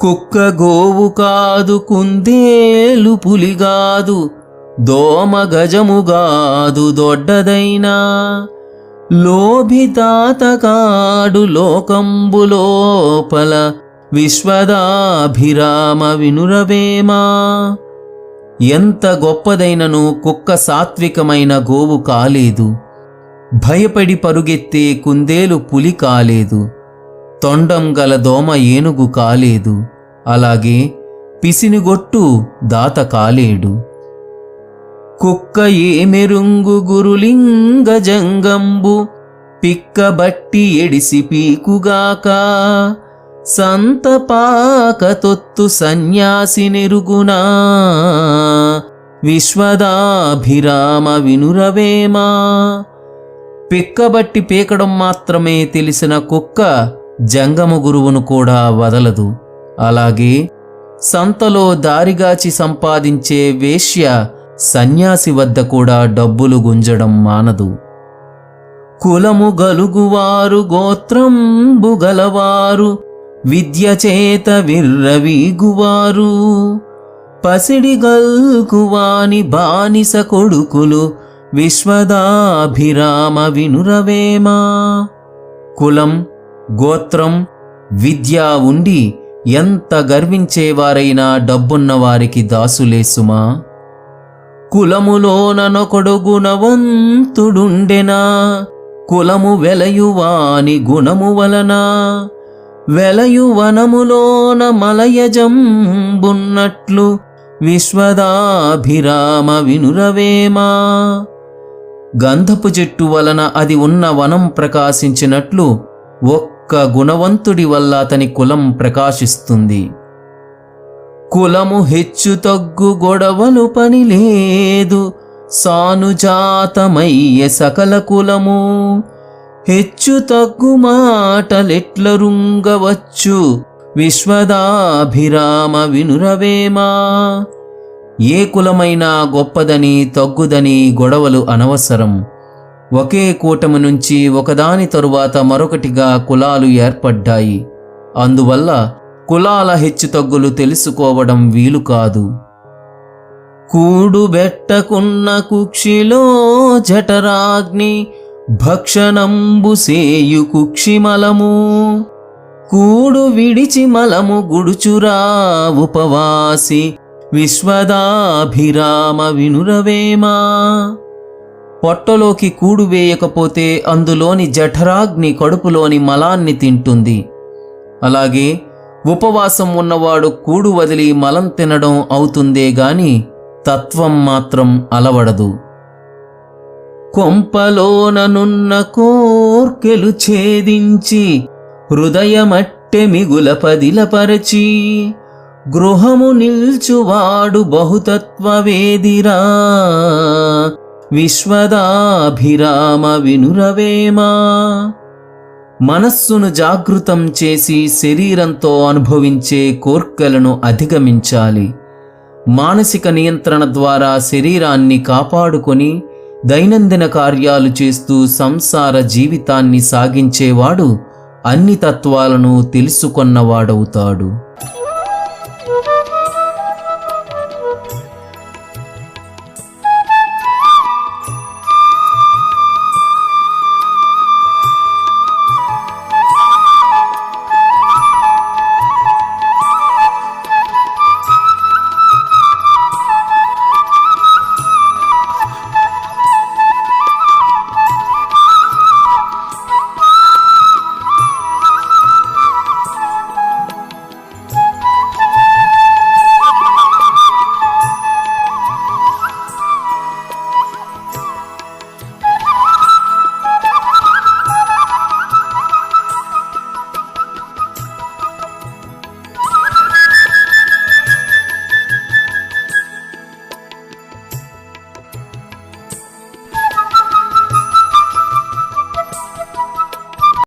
కుక్క గోవు కాదు కుందేలు పులిగాదు దోమ గజముగాదు దొడ్డదైనా. లోభితాతకాడు లోకంబులోపల విశ్వదాభిరామ వినురవేమా. ఎంత గొప్పదైనను కుక్క సాత్వికమైన గోవు కాలేదు. భయపడి పరుగెత్తే కుందేలు పులి కాలేదు. తొండం గల దోమ ఏనుగు కాలేదు అలాగే పిసినిగొట్టు దాత కాలేడు. కుక్క ఏమెరుంగు గురులింగ జంగంబు పిక్కబట్టి ఎడిసి పీకుగాక. సంతపాక తొత్తు సన్యాసి నెరుగునా. విశ్వదాభిరామ వినురవేమా. పిక్కబట్టి పీకడం మాత్రమే తెలిసిన కుక్క జంగమ గురువును కూడా వదలదు. అలాగే సంతలో దారిగాచి సంపాదించే వేశ్య సన్యాసి వద్ద కూడా డబ్బులు గుంజడం మానదు. కులము గలుగువారు గోత్రంబు గలవారు విద్యచేత విర్రవీగువారు. పసిడి గల్కువాని బానిస కొడుకులు విశ్వదాభిరామ వినురవేమా? కులం గోత్రం విద్య ఉండి ఎంత గర్వించేవారైనా డబ్బున్న వారికి దాసులేసుమా కులములోననొకడు గుణవంతుడుండెనా కులము వెలయువాని గుణము వలన? వెలయువనములోన మలయజంబున్నట్లు విశ్వదాభిరామ వినురవేమా? గంధపు చెట్టు వలన అది ఉన్న వనం ప్రకాశించినట్లు ఒక్క గుణవంతుడి వల్ల అతని కులం ప్రకాశిస్తుంది. కులము హెచ్చు తగ్గు గొడవలు పని లేదు. సానుజాతమయ్యే సకల కులము హెచ్చు తగ్గు మాటలెట్ల రుంగవచ్చు విశ్వదాభిరామ వినురవేమా? ఏ కులమైనా గొప్పదని తగ్గుదని గొడవలు అనవసరం. ఒకే కూటమి నుంచి ఒకదాని తరువాత మరొకటిగా కులాలు ఏర్పడ్డాయి. అందువల్ల కులాల హెచ్చుతగ్గులు తెలుసుకోవడం వీలు కాదు. కూడుబెట్టకున్న కుక్షిలో జఠరాగ్ని భక్షణంబు సేయు కుక్షిమలము. కూడు విడిచి మలము గుడుచురా ఉపవాసి విశ్వదాభిరామ వినురవేమా? పొట్టలోకి కూడు వేయకపోతే అందులోని జఠరాగ్ని కడుపులోని మలాన్ని తింటుంది. అలాగే ఉపవాసం ఉన్నవాడు కూడు వదిలి మలం తినడం అవుతుందే గాని తత్వం మాత్రం అలవడదు. కొంపలోననున్న కోర్కెలు ఛేదించి హృదయమట్టె మిగుల పదిలపరచి గృహము నిల్చువాడు బహుతత్వవేదిరా. విశ్వదాభిరామ వినురవేమా? మనస్సును జాగృతం చేసి శరీరంతో అనుభవించే కోర్కెలను అధిగమించాలి. మానసిక నియంత్రణ ద్వారా శరీరాన్ని కాపాడుకొని దైనందిన కార్యాలు చేస్తూ సంసార జీవితాన్ని సాగించేవాడు అన్ని తత్వాలను తెలుసుకొన్నవాడవుతాడు.